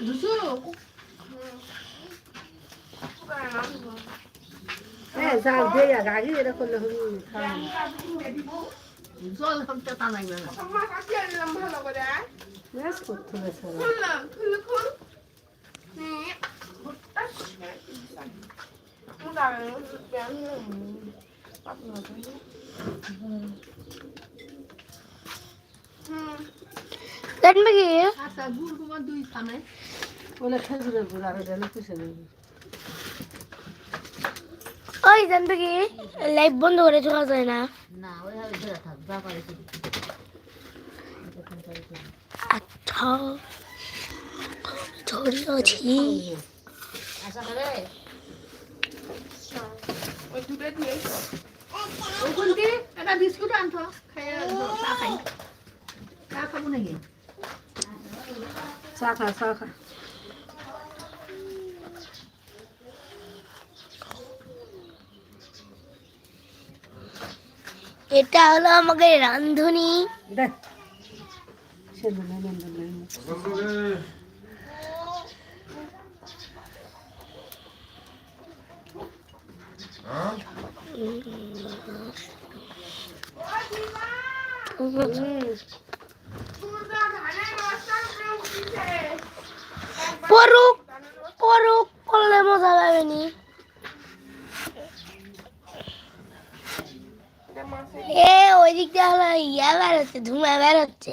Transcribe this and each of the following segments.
দুশো হ্যাঁ জাল দিয়ে আগে আগে এটা করলে হবে জল খামটা তা লাগবে না। ম্যাচ করতে হবে সারা দেখবে কি? আচ্ছা গুড় কুমার দুই খানে ওলে খেজুরের গুড় আর এটা কিসের গুড় ওই জানবে কি? লাইভ বন্ধ করে চলা যায় না। না ওইভাবে ধরে থাক যা পারে শুধু। আচ্ছা একটা বিস্কুট আনতো খেয়ে চা খাই। চা খাব নাকি? চা খা চা খা এটা হলো আমাদের রান্ধুনি। দেখ। পরুক পরুক করলে মজা পাবে নি এ ওই দিকটা হলো ইয়া বেরোচ্ছে ধুমা বেরোচ্ছে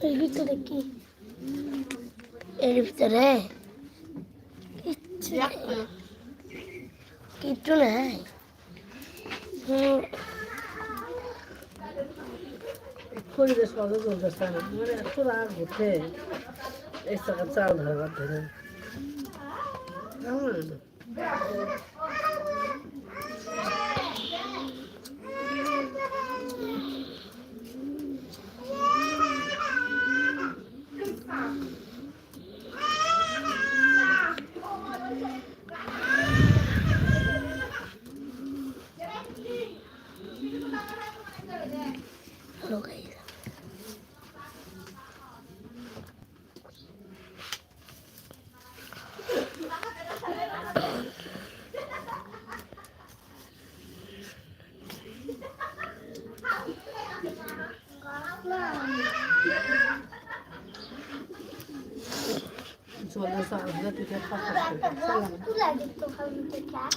এর ভিতরে কি? এর ভিতরে? কিচ্ছু নেই। পরিবেশ ভালো চলতেছে মানে এত রাগ উঠে এই চাল ধরবার ধরে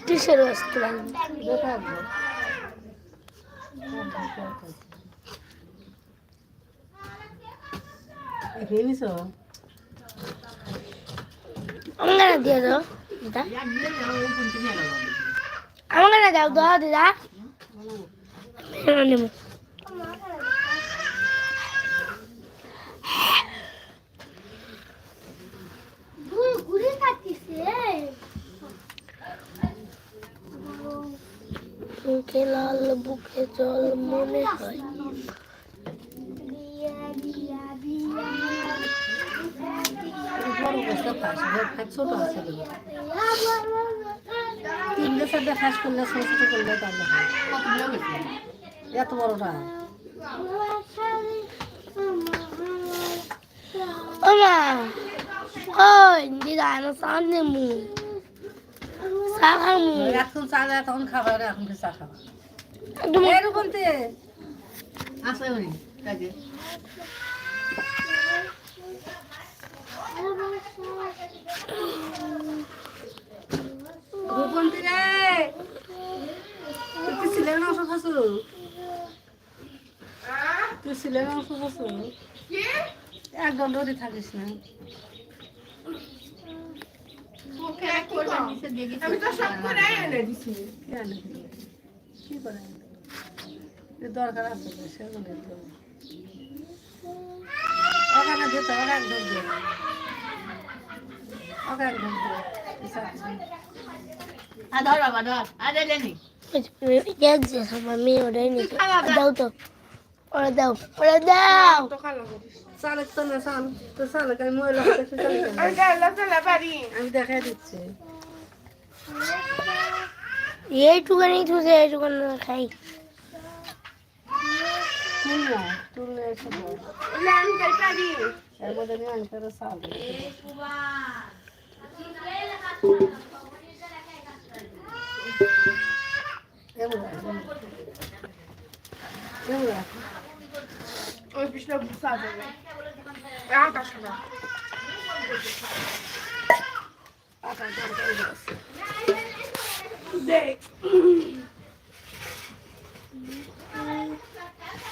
কিসের বস্তু না দিয়ে দাও দিদা। আমাকে দাও দাও দিদা। নেব বুকে লাল বুকে জল মনে হয়। তিনটে চারটে ফাঁস করলে ছোট ছোট করলে তাহলে এত বড়টা? মা কই দিদা আমার সামনে মু সাহা মু এখন চা দেয় তখন খাবার এখন চা খাবা? তুমি এরকম তে। আছে ওই কাজে। রূপন্তি রে। তুই কি সিলের মাংস খাসু তুই সিলের মাংস খাসু একদম ডরি থাকিস না। আমি তো সব করে এনে দিছি। কি করে? দরকার আছে সেগুলো। ওখানে হিসাব করে। আর ধর বাবা দাও তো ওরা দাও ওরা দাও করিস তো না চাল তো চালেক আমি মহিলা চাল? আমি চলে দেখাই দিচ্ছি এইটুখানি খাই না তুল এর মধ্যে আমি এমন এমন ওই পিছনে বুসা যাবে। আকাশ না দেখ।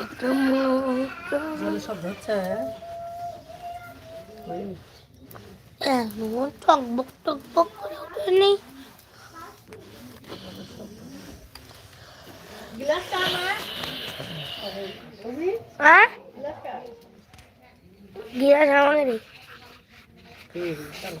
আমি নিয়ে আসি এটা আসলো জলে শব্দ হচ্ছে ওই এমন টকবক টকবক করে ওঠে নেই গ্লাসটা আমার হ্যাঁ গিরাজ আমাদের হুম, চলো।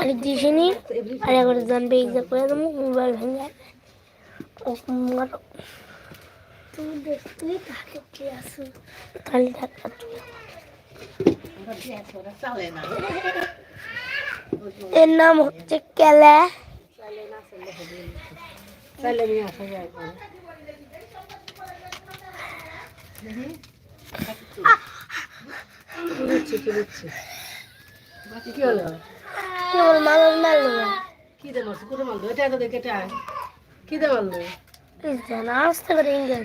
আর দিছে নি। আর একবার জানবে এই করে দেবো মোবাইল ভেঙে যাবে। ও মারো। তুই দেখ তুই তাকে কি আসু খালি টাকা তুলে চলে না এর নাম হচ্ছে কেলা। যায় না। কি কি কি হলো? কেবল মানুষ মারলো না কি দে মারছো? কোথায় মারলো? এটা তো দেখে এটা। কি দে মারলো? জানা আসতে পারে ইংরেজ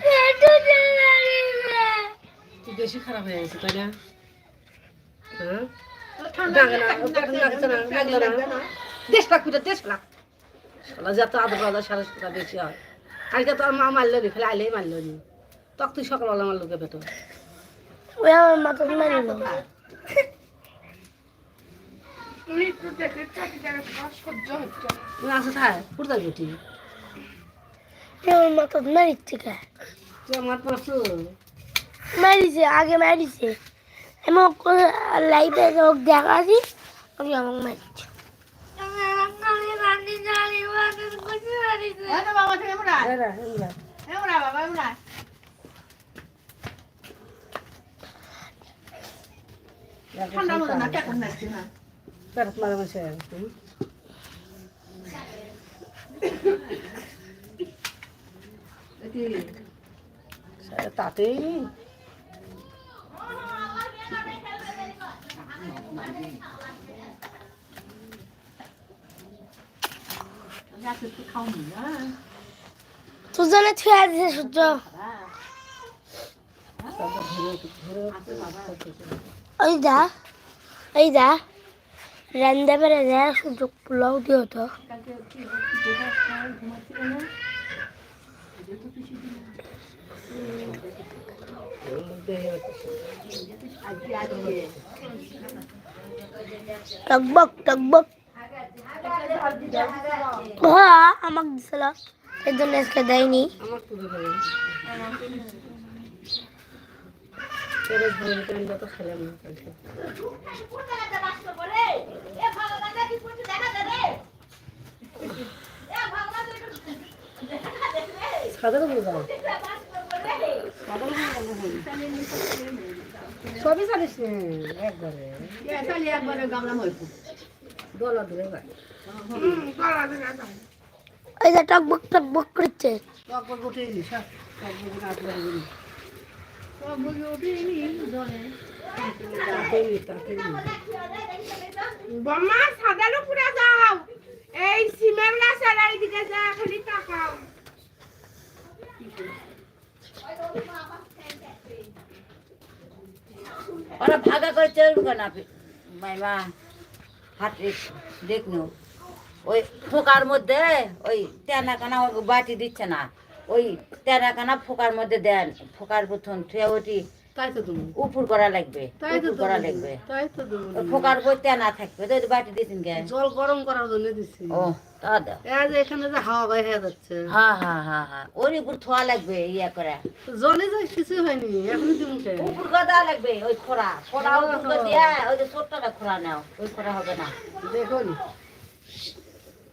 তুই বেশি খারাপ হয়ে গেছে তাই না? হ্যাঁ? পেটে দেশ লাখ পিঠে দেশ লাখ। শালা যত আধ বাজার সাড়ে সাতটা বেশি হয়। আজকে তো আর মা মারলো নি ফেলে আইলেই মারলো নি। তখন তুই সকালবেলা মারলো কে পেটো ওই আমার মাথা মারলো। মারিছে আগে মারিছে আমি দেখাছি আমাকে এমরা বাবা এমরা ঠান্ডা মতো না কেমন লাগছে না? পেট মারা মাসে তাতেই রাতে তো খাওনি হ্যাঁ ছুঁয়ে দিছে সূর্য ওই যা ওই যা রান্দা বেড়ে যায় সূর্য পোলাও দিও তো কালকে কি যেটা খাওয়া ঘুমাচ্ছিল না আজকে আজকে টকবক টকবক হ্যাঁ আমাকে দিছিল এর জন্য আজকে দেয়নি খেলাম না কালকে সাধারণ যাও সবই না? একবারে। একবারে গামলা হয়েছে দলা ধরে ভাই ওই যে টকবক টকবক করছে। উঠে এলিস হ্যাঁ? উঠে গেলি সব তাড়াতাড়ি তাড়াতাড়ি বম্মা সাদালো পুরা যাও এই সিমের গাছের এইদিকে যা খালি তাকাও। ওরা ভাগা করে চলবে না মাইমা হাত দেখুন ওই ফোকার মধ্যে, ওই তেনাকানা বাটি দিচ্ছে না। ওই তেনাকানা ফোকার মধ্যে দেন, ফোকার প্রথম থুয়ে ওটি তাই তো তুমি। উপর করা লাগবে তাই তো করা লাগবে। তাই তো তুমি। ফোকার বই তেনা থাকবে তো বাটি দিচ্ছেন কে? জল গরম করার জন্য দিচ্ছি ও তা দাও। এই যে এখানে যে হাওয়া হয়ে যাচ্ছে। হ্যাঁ হ্যাঁ হ্যাঁ হ্যাঁ ওর উপর থোয়া লাগবে ইয়া করে। জলে যাই কিছু হয়নি এখনই তুমি উপর করে লাগবে ওই খোরা খোরা উপর দিয়া ওই যে খোরা নাও ওই খোরা হবে না। দেখো নি।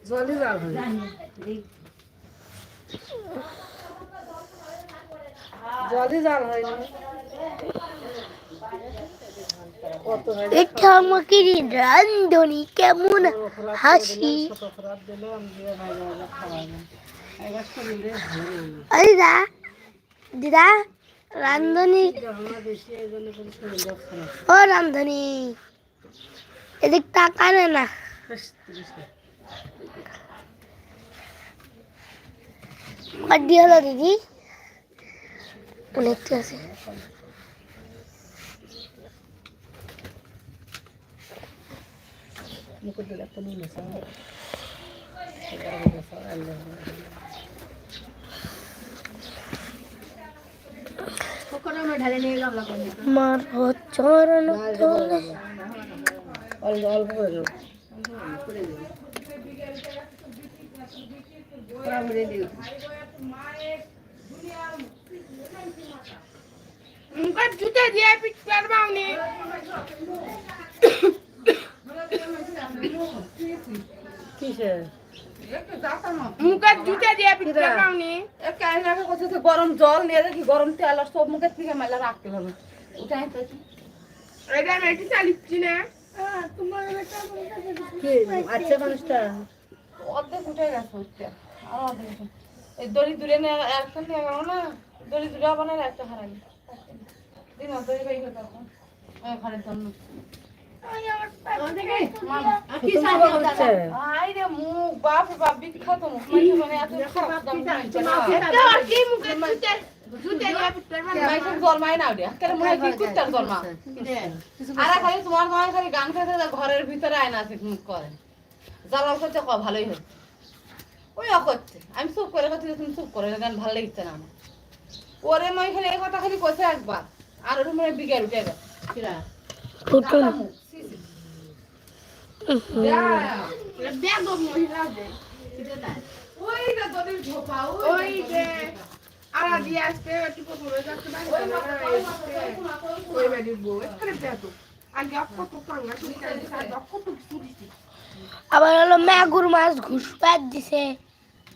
জলে জাল হয় এটা আমাকে রান্ধনি, কেমন হাসি। ওই দা, দিদা, রান্ধনি। ও রান্ধনি। এদিক তাকানে না। দিদি। অনেকটা আছে। মার চরণ তলে। অল্প অল্প করে দিও মুখের জুতে দিয়ে পিটকার বাউনি। কিসে? মুখের জুতে দিয়ে পিটকার বাউনি। গরম জল নিয়ে দেখি গরম তেল আর সব মুখের থেকে মেলা রাখতে হবে ওটাই তো। এটা মেয়েটি চালিচ্ছি না। আচ্ছা মানুষটা? অর্ধেক উঠে গেছে হচ্ছে আর অর্ধেক এই দড়ি দূরে নিয়ে নিয়ে গেল না। দড়ি বানালে একটা দিন দড়ি বাই জন্য। ঘরের ভিতরে আয়না আছে মুখ করে। জ্বালাল করছে ক ভালোই হচ্ছে। ওই অ করছে আমি চুপ করে কথা চুপ করে গান ভালো লাগছে না আমার। ওরে মাই খালি এই কথা খালি কইছে একবার আর ওর মনে বিগার উঠে কিরা ফুটুন পরে দিছি আবার হলো ম্যাগুর মাছ ঘুষপাত দিছে।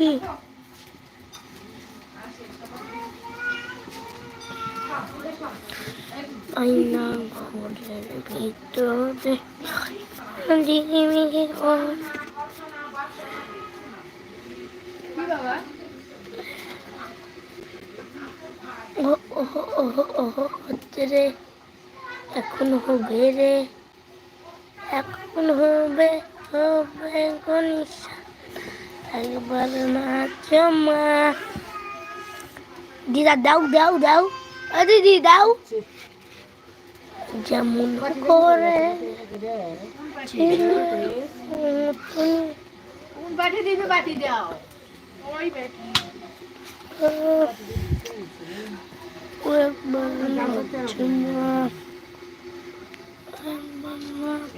কি আইনা ঘরের ভিতরে ও হচ্ছে রে। এখন হবে রে। এখন হবে হবে গনিশা একবার নাচ মা দিদা দাও দাও দাও দিদি দাও যেমন করে ছিল তুমি কোন বাটি দিবে বাটি দাও ওই বেটি একবার নাচ মা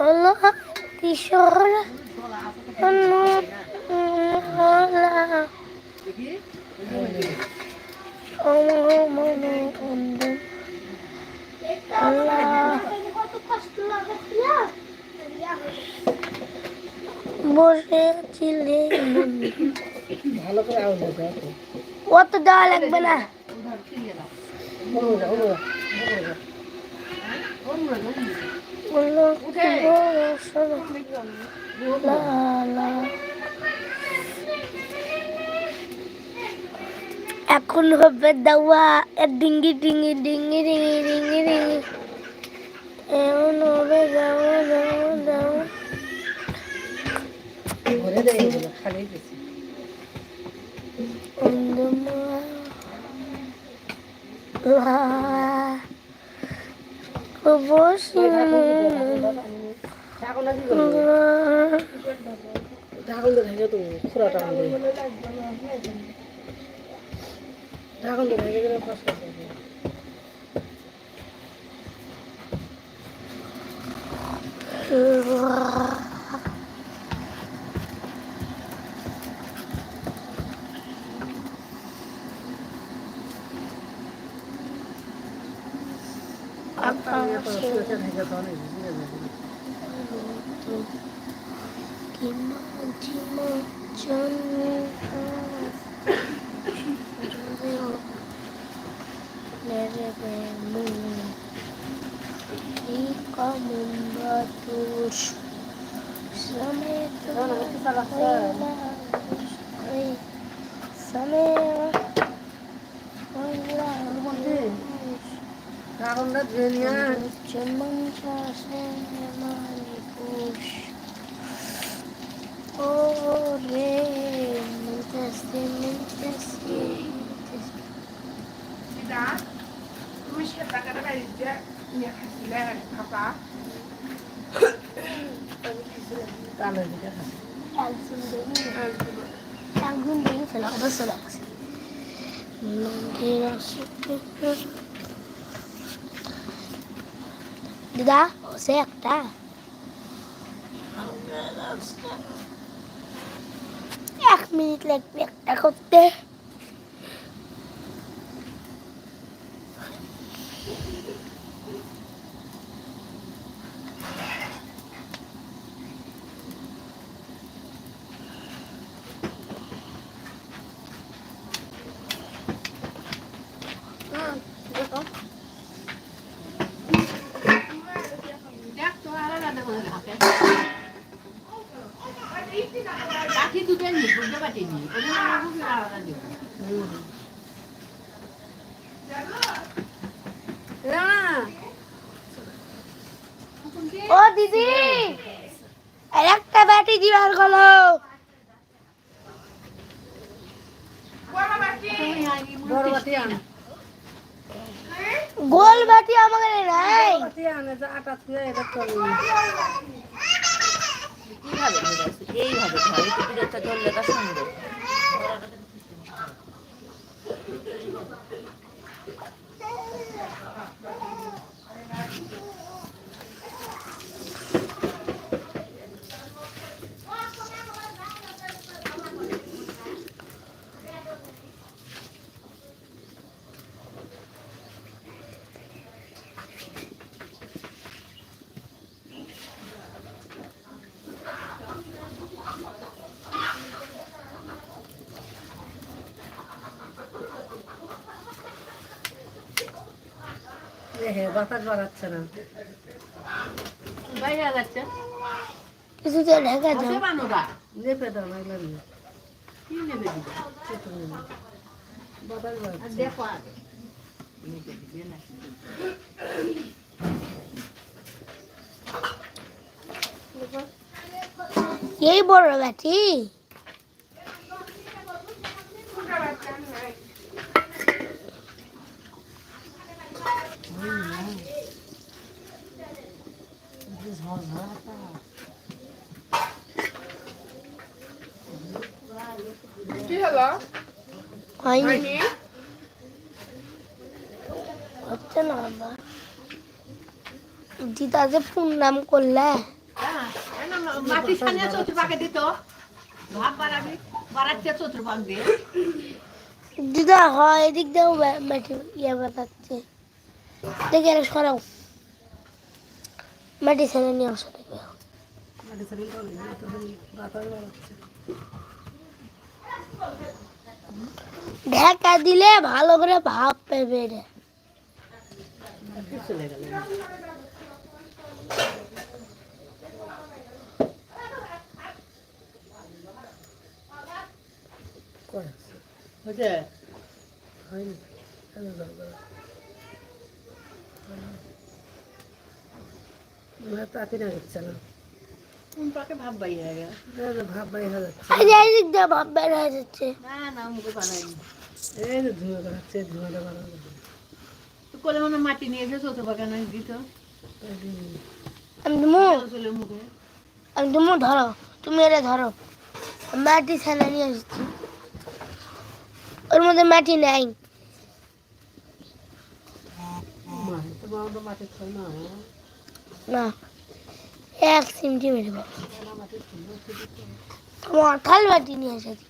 হলো কিশোর বসেছিলে বন্ধু ভালো করে অত দেওয়া লাগবে না বলল লা লা। এখন হবে দাওয়া ডিঙ্গি ডিঙ্গি ডিঙ্গি ডিঙ্গি ডিঙ্গি ডিঙ্গি। এমন হবে দাওয়া দাওয়া দাওয়া। অন্ধমা ঢাকন তো ভেঙে তো খুঁড়া টাকন ঢাকন তো হবে ঢাকনটা ধুয়ে নিয়ে Ore, মুন্তাসি মুন্তাসি দিদা তুমি সে টাকাটা বাড়িতে নিয়ে খাইছিলে খাপা কালো দিকে খাচ্ছে একজন দিদা সে একটা। এক মিনিট লাগবে একটা করতে দেখ তো আলাদা করে থাকে বাটি দুটো নি বুঝতে পারছি নি ওদের আমাকে আলাদা দেবো ও দিদি একটা ব্যাটি দিবার গেলো। গোল নাই বাটি কীভাবে ধরেছে এইভাবে ধরে ধরলে এ হে বাতাস বাড়াচ্ছে না। বাইরে যাচ্ছে কিছুতে ঢেকে দাও। লেপে দাও না এগুলো নিয়ে। কি নেবে। বাতাস বাড়াচ্ছে। দেখো আগে না এই বড় ব্যাটি কি হলো হয়নি হচ্ছে না আবার দিদা যে ফোন নাম করলে হ্যাঁ, মাটি দিত ভাব বাড়াবি বাড়াচ্ছে চতুর্পাক দিয়ে দিদা হয় এদিক দিয়েও মাটি ইয়ে বাতাচ্ছে দেখে সরাও মাটি ছেড়ে নিয়ে আসো দেখবে মাটি ঢাকা দিলে ভালো করে ভাব পেবে রে। করে তাতে না। হচ্ছে ভাব বাইরে গেল। ভাব বাই হয়ে যাচ্ছে। এই যে ভাব বের হয়ে যাচ্ছে। না না মুখে বানাইনি এই যে ধুয়ে বেড়াচ্ছে ধুয়ে বানানো তো কোলে মনে মাটি নিয়ে এসে চতুর্পাকে না দিত। আমি তুমি আমি তুমি ধরো। তুমি এটা ধরো। মাটি ছেলে নিয়ে এসেছি। ওর মধ্যে মাটি নাই। না। এক সিমটি মেরে দেবো তোমার থাল মাটি নিয়ে এসেছি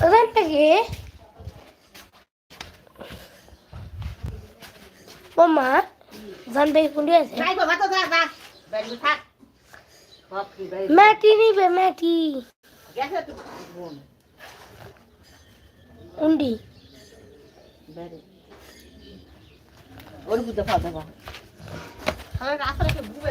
ওখান থেকে মামা কুন্ডি আছে মাটি নিবে মাটি গেছে তো। উন্ডি। ওর বুঝতে পারবে না রাস্তা রেখে বুঝবে